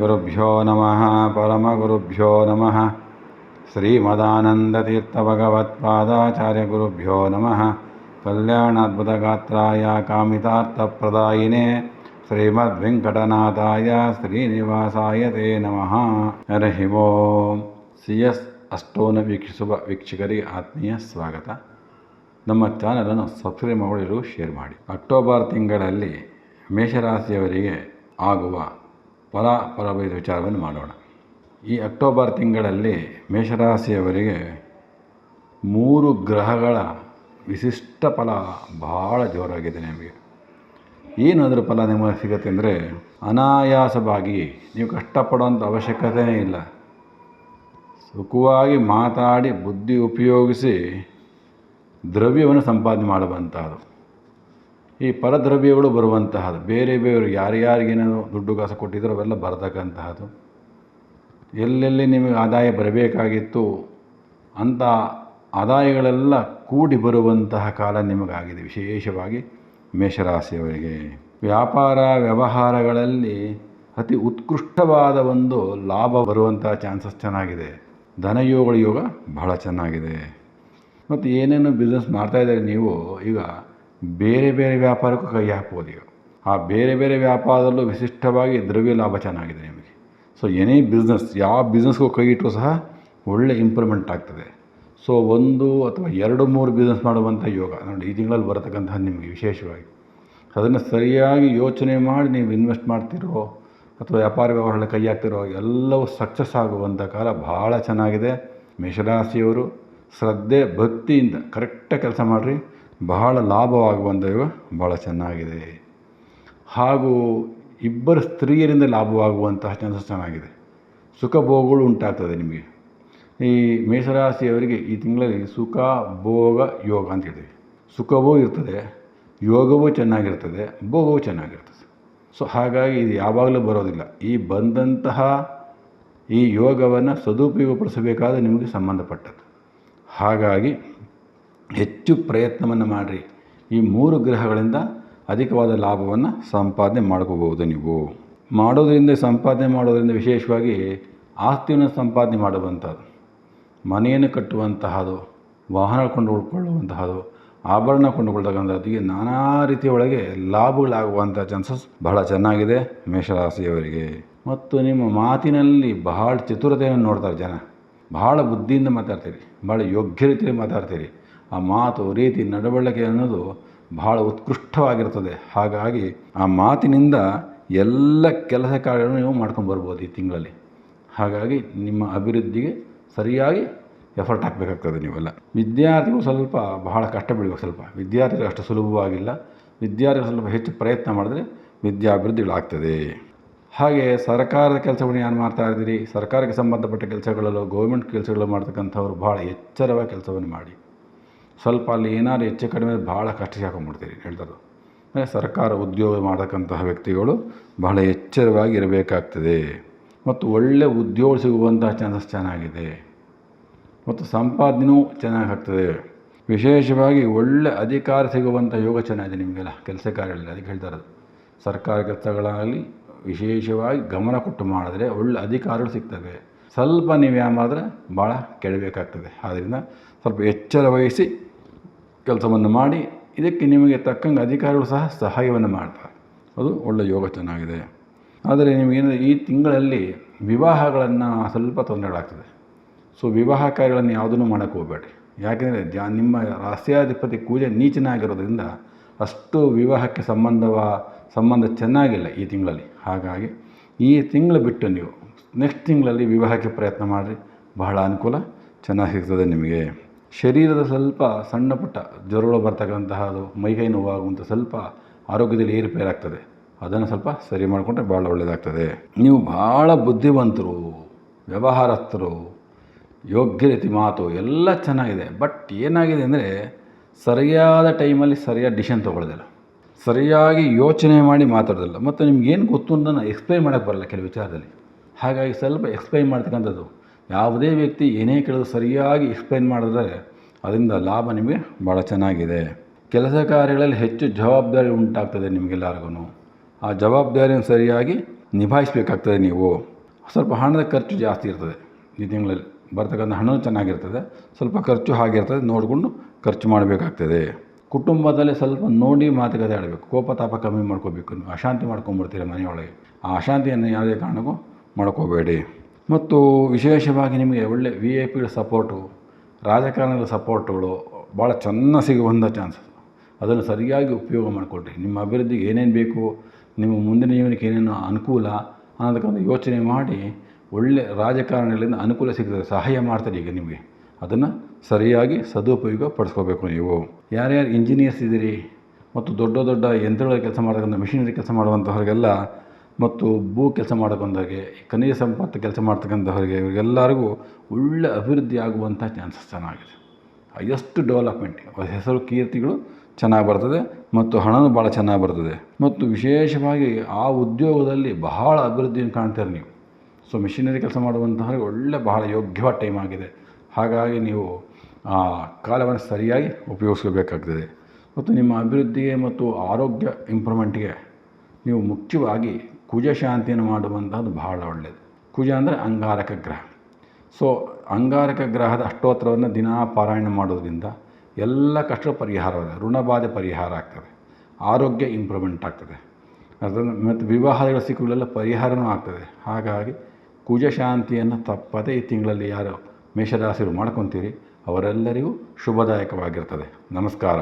ಗುರುಭ್ಯೋ ನಮಃ ಪರಮಗುರುಭ್ಯೋ ನಮಃ ಶ್ರೀಮದಾನಂದತೀರ್ಥಭಗವತ್ಪಾದಾಚಾರ್ಯ ಗುರುಭ್ಯೋ ನಮಃ ಕಲ್ಯಾಣಾದ್ಭುತಗಾತ್ರಾಯ ಕಾಮಿತಾರ್ಥಪ್ರದಾಯಿನೇ ಶ್ರೀಮದ್ವೆಂಕಟನಾಥಾಯ ಶ್ರೀನಿವಾಸಾಯ ತೇ ನಮಃ ಹರಿ ಓಂ ಸಿ ಎಸ್ ಅಷ್ಟೋನ ವೀಕ್ಷಿಸುವ ವೀಕ್ಷಕರಿಗೆ ಆತ್ಮೀಯ ಸ್ವಾಗತ. ನಮ್ಮ ಚಾನಲನ್ನು ಸಬ್ಸ್ಕ್ರೈಬ್ ಮಾಡಿರು ಶೇರ್ ಮಾಡಿ. ಅಕ್ಟೋಬರ್ ತಿಂಗಳಲ್ಲಿ ಮೇಷರಾಶಿಯವರಿಗೆ ಆಗುವ ಫಲ ಫಲಭೇದ ವಿಚಾರವನ್ನು ಮಾಡೋಣ. ಈ ಅಕ್ಟೋಬರ್ ತಿಂಗಳಲ್ಲಿ ಮೇಷರಾಶಿಯವರಿಗೆ ಮೂರು ಗ್ರಹಗಳ ವಿಶಿಷ್ಟ ಫಲ ಬಹಳ ಜೋರಾಗಿದೆ ನಿಮಗೆ. ಏನು ಅದರ ಫಲ ನಿಮಗೆ ಸಿಗುತ್ತೆ ಅಂದರೆ ಅನಾಯಾಸವಾಗಿ ನೀವು ಕಷ್ಟಪಡುವಂಥ ಅವಶ್ಯಕತೆಯೇ ಇಲ್ಲ. ಸುಖವಾಗಿ ಮಾತಾಡಿ ಬುದ್ಧಿ ಉಪಯೋಗಿಸಿ ದ್ರವ್ಯವನ್ನು ಸಂಪಾದನೆ ಮಾಡುವಂತಹದ್ದು ಈ ಪರದ್ರವ್ಯಗಳು ಬರುವಂತಹದ್ದು ಬೇರೆ ಬೇರೆ ದುಡ್ಡು ಕಾಸು ಕೊಟ್ಟಿದ್ರು ಅವೆಲ್ಲ ಬರತಕ್ಕಂತಹದ್ದು ಎಲ್ಲೆಲ್ಲಿ ನಿಮಗೆ ಆದಾಯ ಬರಬೇಕಾಗಿತ್ತು ಅಂಥ ಆದಾಯಗಳೆಲ್ಲ ಕೂಡಿ ಬರುವಂತಹ ಕಾಲ ನಿಮಗಾಗಿದೆ. ವಿಶೇಷವಾಗಿ ಮೇಷರಾಶಿಯವರಿಗೆ. ವ್ಯಾಪಾರ ವ್ಯವಹಾರಗಳಲ್ಲಿ ಅತಿ ಉತ್ಕೃಷ್ಟವಾದ ಒಂದು ಲಾಭ ಬರುವಂತಹ ಚಾನ್ಸಸ್ ಚೆನ್ನಾಗಿದೆ. ಧನಯೋಗಗಳ ಯೋಗ ಬಹಳ ಚೆನ್ನಾಗಿದೆ. ಮತ್ತು ಏನೇನು ಬಿಸ್ನೆಸ್ ಮಾಡ್ತಾಯಿದ್ದಾರೆ ನೀವು, ಈಗ ಬೇರೆ ಬೇರೆ ವ್ಯಾಪಾರಕ್ಕೂ ಕೈ ಹಾಕ್ಬೋದು ಆ ಬೇರೆ ಬೇರೆ ವ್ಯಾಪಾರದಲ್ಲೂ ವಿಶಿಷ್ಟವಾಗಿ ದ್ರವ್ಯ ಲಾಭ ಚೆನ್ನಾಗಿದೆ ನಿಮಗೆ. ಸೊ ಎನಿ ಬಿಸ್ನೆಸ್ ಯಾವ ಬಿಸ್ನೆಸ್ಗೂ ಕೈ ಇಟ್ಟರೂ ಸಹ ಒಳ್ಳೆ ಇಂಪ್ರೂವ್ಮೆಂಟ್ ಆಗ್ತದೆ. ಸೊ ಒಂದು ಅಥವಾ ಎರಡು ಮೂರು ಬಿಸ್ನೆಸ್ ಮಾಡುವಂಥ ಯೋಗ, ನೋಡಿ, ಈ ತಿಂಗಳಲ್ಲಿ ಬರತಕ್ಕಂತಹ ನಿಮಗೆ ವಿಶೇಷವಾಗಿ. ಅದನ್ನು ಸರಿಯಾಗಿ ಯೋಚನೆ ಮಾಡಿ ನೀವು ಇನ್ವೆಸ್ಟ್ ಮಾಡ್ತಿರೋ ಅಥವಾ ವ್ಯಾಪಾರ ವ್ಯವಹಾರಗಳ ಕೈ ಹಾಕ್ತಿರೋ ಎಲ್ಲವೂ ಸಕ್ಸಸ್ ಆಗುವಂಥ ಕಾಲ ಭಾಳ ಚೆನ್ನಾಗಿದೆ. ಮೇಷರಾಶಿಯವರು, ಶ್ರದ್ಧೆ, ಭಕ್ತಿಯಿಂದ ಕರೆಕ್ಟಾಗಿ ಕೆಲಸ ಮಾಡಿರಿ. ಬಹಳ ಲಾಭವಾಗುವಂಥ ಬಹಳ ಭಾಳ ಚೆನ್ನಾಗಿದೆ. ಹಾಗೂ ಇಬ್ಬರು ಸ್ತ್ರೀಯರಿಂದ ಲಾಭವಾಗುವಂತಹ ಚಾನ್ಸಸ್ ಚೆನ್ನಾಗಿದೆ ಸುಖ ಭೋಗಗಳು ಉಂಟಾಗ್ತದೆ ನಿಮಗೆ. ಈ ಮೇಷರಾಶಿಯವರಿಗೆ ಈ ತಿಂಗಳಲ್ಲಿ ಸುಖ, ಭೋಗ, ಯೋಗ ಅಂತ ಹೇಳ್ತೀವಿ. ಸುಖವೂ ಇರ್ತದೆ, ಯೋಗವೂ ಚೆನ್ನಾಗಿರ್ತದೆ, ಭೋಗವೂ ಚೆನ್ನಾಗಿರ್ತದೆ. ಸೊ ಹಾಗಾಗಿ ಇದು ಯಾವಾಗಲೂ ಬರೋದಿಲ್ಲ. ಈ ಬಂದಂತಹ ಈ ಯೋಗವನ್ನು ಸದುಪಯೋಗಪಡಿಸಬೇಕಾದ ನಿಮಗೆ ಸಂಬಂಧಪಟ್ಟದ್ದು. ಹಾಗಾಗಿ ಹೆಚ್ಚು ಪ್ರಯತ್ನವನ್ನು ಮಾಡಿರಿ. ಈ ಮೂರು ಗ್ರಹಗಳಿಂದ ಅಧಿಕವಾದ ಲಾಭವನ್ನು ಸಂಪಾದನೆ ಮಾಡ್ಕೋಬೋದು ನೀವು. ಮಾಡೋದರಿಂದ ಸಂಪಾದನೆ ಮಾಡೋದರಿಂದ ವಿಶೇಷವಾಗಿ ಆಸ್ತಿಯನ್ನು ಸಂಪಾದನೆ ಮಾಡುವಂಥದ್ದು, ಮನೆಯನ್ನು ಕಟ್ಟುವಂತಹದು, ವಾಹನ ಕೊಂಡುಕೊಳ್ಳುವಂತಹದು, ಆಭರಣ ಕೊಂಡುಕೊಳ್ತಕ್ಕಂಥದ್ದು ನಾನಾ ರೀತಿಯ ಒಳಗೆ ಲಾಭಗಳಾಗುವಂಥ ಚಾನ್ಸಸ್ ಬಹಳ ಚೆನ್ನಾಗಿದೆ ಮೇಷರಾಶಿಯವರಿಗೆ. ಮತ್ತು ನಿಮ್ಮ ಮಾತಿನಲ್ಲಿ ಬಹಳ ಚತುರತೆಯನ್ನು ನೋಡ್ತಾರೆ ಜನ. ಬಹಳ ಬುದ್ಧಿಯಿಂದ ಮಾತಾಡ್ತೀರಿ ಭಾಳ ಯೋಗ್ಯ ರೀತಿಯಲ್ಲಿ ಮಾತಾಡ್ತೀರಿ. ಆ ಮಾತು ರೀತಿ ನಡವಳಿಕೆ ಅನ್ನೋದು ಬಹಳ ಉತ್ಕೃಷ್ಟವಾಗಿರ್ತದೆ. ಹಾಗಾಗಿ ಆ ಮಾತಿನಿಂದ ಎಲ್ಲ ಕೆಲಸ ಕಾರ್ಯಗಳನ್ನು ನೀವು ಮಾಡ್ಕೊಂಡು ಬರ್ಬೋದು ಈ ತಿಂಗಳಲ್ಲಿ. ಹಾಗಾಗಿ ನಿಮ್ಮ ಅಭಿವೃದ್ಧಿಗೆ ಸರಿಯಾಗಿ ಎಫರ್ಟ್ ಹಾಕಬೇಕಾಗ್ತದೆ ನೀವೆಲ್ಲ. ವಿದ್ಯಾರ್ಥಿಗಳು ಸ್ವಲ್ಪ ಬಹಳ ಕಷ್ಟ ಬೀಳಬೇಕು ಸ್ವಲ್ಪ. ವಿದ್ಯಾರ್ಥಿಗಳು ಅಷ್ಟು ಸುಲಭವಾಗಿಲ್ಲ. ವಿದ್ಯಾರ್ಥಿಗಳು ಸ್ವಲ್ಪ ಹೆಚ್ಚು ಪ್ರಯತ್ನ ಮಾಡಿದ್ರೆ ವಿದ್ಯಾಭಿವೃದ್ಧಿಗಳಾಗ್ತದೆ. ಹಾಗೆ ಸರ್ಕಾರದ ಕೆಲಸಗಳನ್ನು ಏನು ಮಾಡ್ತಾ ಇದ್ದೀರಿ? ಸರ್ಕಾರಕ್ಕೆ ಸಂಬಂಧಪಟ್ಟ ಕೆಲಸಗಳಲ್ಲೂ ಗೌರ್ಮೆಂಟ್ ಕೆಲಸಗಳು ಮಾಡ್ತಕ್ಕಂಥವ್ರು ಭಾಳ ಎಚ್ಚರವಾಗಿ ಕೆಲಸವನ್ನು ಮಾಡಿ. ಸ್ವಲ್ಪ ಅಲ್ಲಿ ಏನಾದ್ರು ಹೆಚ್ಚು ಕಡಿಮೆ ಭಾಳ ಕಷ್ಟ ಹಾಕೊಂಡ್ಬಿಡ್ತೀರಿ ಹೇಳ್ತಾರೆ ಅಂದರೆ ಸರ್ಕಾರ ಉದ್ಯೋಗ ಮಾಡತಕ್ಕಂತಹ ವ್ಯಕ್ತಿಗಳು ಬಹಳ ಎಚ್ಚರವಾಗಿ ಇರಬೇಕಾಗ್ತದೆ. ಮತ್ತು ಒಳ್ಳೆ ಉದ್ಯೋಗ ಸಿಗುವಂತಹ ಚಾನ್ಸಸ್ ಚೆನ್ನಾಗಿದೆ. ಮತ್ತು ಸಂಪಾದನೆಯೂ ಚೆನ್ನಾಗಿ ಆಗ್ತದೆ ವಿಶೇಷವಾಗಿ ಒಳ್ಳೆ ಅಧಿಕಾರ ಸಿಗುವಂಥ ಯೋಗ ಚೆನ್ನಾಗಿದೆ ನಿಮಗೆಲ್ಲ, ಕೆಲಸ ಕಾರ್ಯಗಳಲ್ಲಿ, ಅದಕ್ಕೆ ಹೇಳ್ತಾ ಇರೋದು. ಸರ್ಕಾರ ಕೆಲಸಗಳಾಗಲಿ, ವಿಶೇಷವಾಗಿ ಗಮನ ಕೊಟ್ಟು ಮಾಡಿದ್ರೆ ಒಳ್ಳೆ ಅಧಿಕಾರಗಳು ಸಿಗ್ತವೆ. ಸ್ವಲ್ಪ ನೀವು ಮಾಡಿದ್ರೆ ಭಾಳ ಕೆಡಬೇಕಾಗ್ತದೆ. ಆದ್ದರಿಂದ ಸ್ವಲ್ಪ ಎಚ್ಚರ ವಹಿಸಿ ಕೆಲಸವನ್ನು ಮಾಡಿ, ಇದಕ್ಕೆ ನಿಮಗೆ ತಕ್ಕಂಗೆ ಅಧಿಕಾರಿಗಳು ಸಹ ಸಹಾಯವನ್ನು ಮಾಡ್ತಾರೆ. ಅದು ಒಳ್ಳೆಯ ಯೋಗ ಚೆನ್ನಾಗಿದೆ ಆದರೆ ನಿಮಗೇನು ಈ ತಿಂಗಳಲ್ಲಿ ವಿವಾಹಗಳನ್ನು ಸ್ವಲ್ಪ ತೊಂದರೆಗಳಾಗ್ತದೆ. ಸೊ ವಿವಾಹ ಕಾರ್ಯಗಳನ್ನು ಯಾವುದನ್ನು ಮಾಡೋಕ್ಕೆ ಹೋಗಬೇಡಿ ಯಾಕೆಂದರೆ ಜಾ ನಿಮ್ಮ ರಾಸ್ಯಾಧಿಪತಿ ಪೂಜೆ ನೀಚನಾಗಿರೋದ್ರಿಂದ ಅಷ್ಟು ವಿವಾಹಕ್ಕೆ ಸಂಬಂಧವ, ಸಂಬಂಧ ಚೆನ್ನಾಗಿಲ್ಲ ಈ ತಿಂಗಳಲ್ಲಿ. ಹಾಗಾಗಿ ಈ ತಿಂಗಳು ಬಿಟ್ಟು ನೀವು ನೆಕ್ಸ್ಟ್ ತಿಂಗಳಲ್ಲಿ ವಿವಾಹಕ್ಕೆ ಪ್ರಯತ್ನ ಮಾಡಿರಿ. ಬಹಳ ಅನುಕೂಲ, ಚೆನ್ನಾಗಿ ಸಿಗ್ತದೆ ನಿಮಗೆ. ಶರೀರದ ಸ್ವಲ್ಪ ಸಣ್ಣ ಪುಟ್ಟ ಜ್ವರಗಳು ಮೈ ಕೈ ನೋವಾಗುವಂಥ ಸ್ವಲ್ಪ ಆರೋಗ್ಯದಲ್ಲಿ ಏರುಪೇರಾಗ್ತದೆ ಅದನ್ನು ಸ್ವಲ್ಪ ಸರಿ ಮಾಡಿಕೊಂಡ್ರೆ ಭಾಳ ಒಳ್ಳೆಯದಾಗ್ತದೆ ನೀವು ಭಾಳ ಬುದ್ಧಿವಂತರು, ವ್ಯವಹಾರಸ್ಥರು ಯೋಗ್ಯ ರೀತಿ ಮಾತು ಎಲ್ಲ ಚೆನ್ನಾಗಿದೆ. ಬಟ್ ಏನಾಗಿದೆ ಅಂದರೆ ಸರಿಯಾದ ಟೈಮಲ್ಲಿ ಸರಿಯಾದ ಡಿಶನ್ ತೊಗೊಳ್ಳೋದಿಲ್ಲ. ಸರಿಯಾಗಿ ಯೋಚನೆ ಮಾಡಿ ಮಾತಾಡೋದಿಲ್ಲ. ಮತ್ತು ನಿಮ್ಗೇನು ಗೊತ್ತು ಅಂತ ಎಕ್ಸ್ಪ್ಲೈನ್ ಮಾಡೋಕ್ಕೆ ಬರಲ್ಲ ಕೆಲವು ವಿಚಾರದಲ್ಲಿ. ಹಾಗಾಗಿ ಸ್ವಲ್ಪ ಎಕ್ಸ್ಪ್ಲೈನ್ ಮಾಡ್ತಕ್ಕಂಥದ್ದು ಯಾವುದೇ ವ್ಯಕ್ತಿ ಏನೇ ಕೇಳಿದ್ರು ಸರಿಯಾಗಿ ಎಕ್ಸ್ಪ್ಲೈನ್ ಮಾಡಿದ್ರೆ ಅದರಿಂದ ಲಾಭ ನಿಮಗೆ ಭಾಳ ಚೆನ್ನಾಗಿದೆ. ಕೆಲಸ ಕಾರ್ಯಗಳಲ್ಲಿ ಹೆಚ್ಚು ಜವಾಬ್ದಾರಿ ಉಂಟಾಗ್ತದೆ ನಿಮಗೆಲ್ಲರಿಗೂ ಆ ಜವಾಬ್ದಾರಿಯನ್ನು ಸರಿಯಾಗಿ ನಿಭಾಯಿಸಬೇಕಾಗ್ತದೆ ನೀವು. ಸ್ವಲ್ಪ ಹಣದ ಖರ್ಚು ಜಾಸ್ತಿ ಇರ್ತದೆ. ಈ ತಿಂಗಳಲ್ಲಿ ಬರ್ತಕ್ಕಂಥ ಹಣವೂ ಚೆನ್ನಾಗಿರ್ತದೆ. ಸ್ವಲ್ಪ ಖರ್ಚು ಹಾಗಿರ್ತದೆ ನೋಡಿಕೊಂಡು ಖರ್ಚು ಮಾಡಬೇಕಾಗ್ತದೆ. ಕುಟುಂಬದಲ್ಲಿ ಸ್ವಲ್ಪ ನೋಡಿ ಮಾತುಕತೆ ಆಡಬೇಕು. ಕೋಪ ತಾಪ ಕಮ್ಮಿ ಮಾಡ್ಕೋಬೇಕು. ಅಶಾಂತಿ ಮಾಡ್ಕೊಂಬಿಡ್ತೀರ ಮನೆಯೊಳಗೆ. ಆ ಅಶಾಂತಿಯನ್ನು ಯಾವುದೇ ಕಾರಣಕ್ಕೂ ಮಾಡ್ಕೋಬೇಡಿ. ಮತ್ತು ವಿಶೇಷವಾಗಿ ನಿಮಗೆ ಒಳ್ಳೆ ವಿ ಐ ಪಿಗಳ ಸಪೋರ್ಟು ರಾಜಕಾರಣದ ಸಪೋರ್ಟುಗಳು ಭಾಳ ಚೆನ್ನಾಗಿ ಸಿಗುವಂಥ ಚಾನ್ಸಸ್ ಅದನ್ನು ಸರಿಯಾಗಿ ಉಪಯೋಗ ಮಾಡಿಕೊಳ್ರಿ. ನಿಮ್ಮ ಅಭಿವೃದ್ಧಿಗೆ ಏನೇನು ಬೇಕು, ನಿಮ್ಮ ಮುಂದಿನ ಜೀವನಕ್ಕೆ ಏನೇನು ಅನುಕೂಲ ಅನ್ನೋದಕ್ಕೊಂದು ಯೋಚನೆ ಮಾಡಿ, ಒಳ್ಳೆ ರಾಜಕಾರಣಿಗಳಿಂದ ಅನುಕೂಲ ಸಿಗ್ತದೆ ಸಹಾಯ ಮಾಡ್ತಾರೆ ಈಗ ನಿಮಗೆ. ಅದನ್ನು ಸರಿಯಾಗಿ ಸದುಪಯೋಗ ಪಡಿಸ್ಕೋಬೇಕು ನೀವು. ಯಾರ್ಯಾರು ಇಂಜಿನಿಯರ್ಸ್ ಇದ್ದೀರಿ, ಮತ್ತು ದೊಡ್ಡ ದೊಡ್ಡ ಯಂತ್ರಗಳ ಕೆಲಸ ಮಾಡ್ತಕ್ಕಂಥ ಮಿಷಿನರಿ ಕೆಲಸ ಮಾಡುವಂಥವ್ರಿಗೆಲ್ಲ ಮತ್ತು ಭೂ ಕೆಲಸ ಮಾಡೋಕ್ಕಂಥವ್ರಿಗೆ ಖನಿಜ ಸಂಪತ್ತು ಕೆಲಸ ಮಾಡ್ತಕ್ಕಂಥವ್ರಿಗೆ ಇವರಿಗೆಲ್ಲರಿಗೂ ಒಳ್ಳೆ ಅಭಿವೃದ್ಧಿ ಆಗುವಂಥ ಚಾನ್ಸಸ್ ಚೆನ್ನಾಗಿದೆ. ಎಷ್ಟು ಡೆವಲಪ್ಮೆಂಟ್ ಹೆಸರು, ಕೀರ್ತಿಗಳು ಚೆನ್ನಾಗಿ ಬರ್ತದೆ ಮತ್ತು ಹಣವೂ ಭಾಳ ಚೆನ್ನಾಗಿ ಬರ್ತದೆ. ಮತ್ತು ವಿಶೇಷವಾಗಿ ಆ ಉದ್ಯೋಗದಲ್ಲಿ ಬಹಳ ಅಭಿವೃದ್ಧಿಯನ್ನು ಕಾಣ್ತೀರಿ ನೀವು. ಸೊ ಮಿಷಿನರಿ ಕೆಲಸ ಮಾಡುವಂತಹವ್ರಿಗೆ ಒಳ್ಳೆ, ಬಹಳ ಯೋಗ್ಯವಾದ ಟೈಮ್ ಆಗಿದೆ. ಹಾಗಾಗಿ ನೀವು ಆ ಕಾಲವನ್ನು ಸರಿಯಾಗಿ ಉಪಯೋಗಿಸ್ಕೋಬೇಕಾಗ್ತದೆ. ಮತ್ತು ನಿಮ್ಮ ಅಭಿವೃದ್ಧಿಗೆ ಮತ್ತು ಆರೋಗ್ಯ ಇಂಪ್ರೂವ್ಮೆಂಟ್ಗೆ ನೀವು ಮುಖ್ಯವಾಗಿ ಕುಜ ಶಾಂತಿಯನ್ನು ಮಾಡುವಂಥದ್ದು ಬಹಳ ಒಳ್ಳೆಯದು ಕುಜ ಅಂದರೆ ಅಂಗಾರಕ ಗ್ರಹ. ಸೊ ಅಂಗಾರಕ ಗ್ರಹದ ಅಷ್ಟೋತ್ತರವನ್ನು ದಿನಾ ಪಾರಾಯಣ ಮಾಡೋದ್ರಿಂದ ಎಲ್ಲ ಕಷ್ಟ ಪರಿಹಾರವಾಗಿದೆ ಋಣಬಾಧೆ ಪರಿಹಾರ ಆಗ್ತದೆ. ಆರೋಗ್ಯ ಇಂಪ್ರೂವ್ಮೆಂಟ್ ಆಗ್ತದೆ. ಅದನ್ನು ಮತ್ತು ವಿವಾಹಗಳ ಸಿಕ್ಕುಗಳೆಲ್ಲ ಪರಿಹಾರವೂ ಆಗ್ತದೆ. ಹಾಗಾಗಿ ಕುಜ ಶಾಂತಿಯನ್ನು ತಪ್ಪದೇ ಈ ತಿಂಗಳಲ್ಲಿ ಯಾರು ಮೇಷರಾಶಿರು ಮಾಡ್ಕೊತೀರಿ ಅವರೆಲ್ಲರಿಗೂ ಶುಭದಾಯಕವಾಗಿರ್ತದೆ. ನಮಸ್ಕಾರ.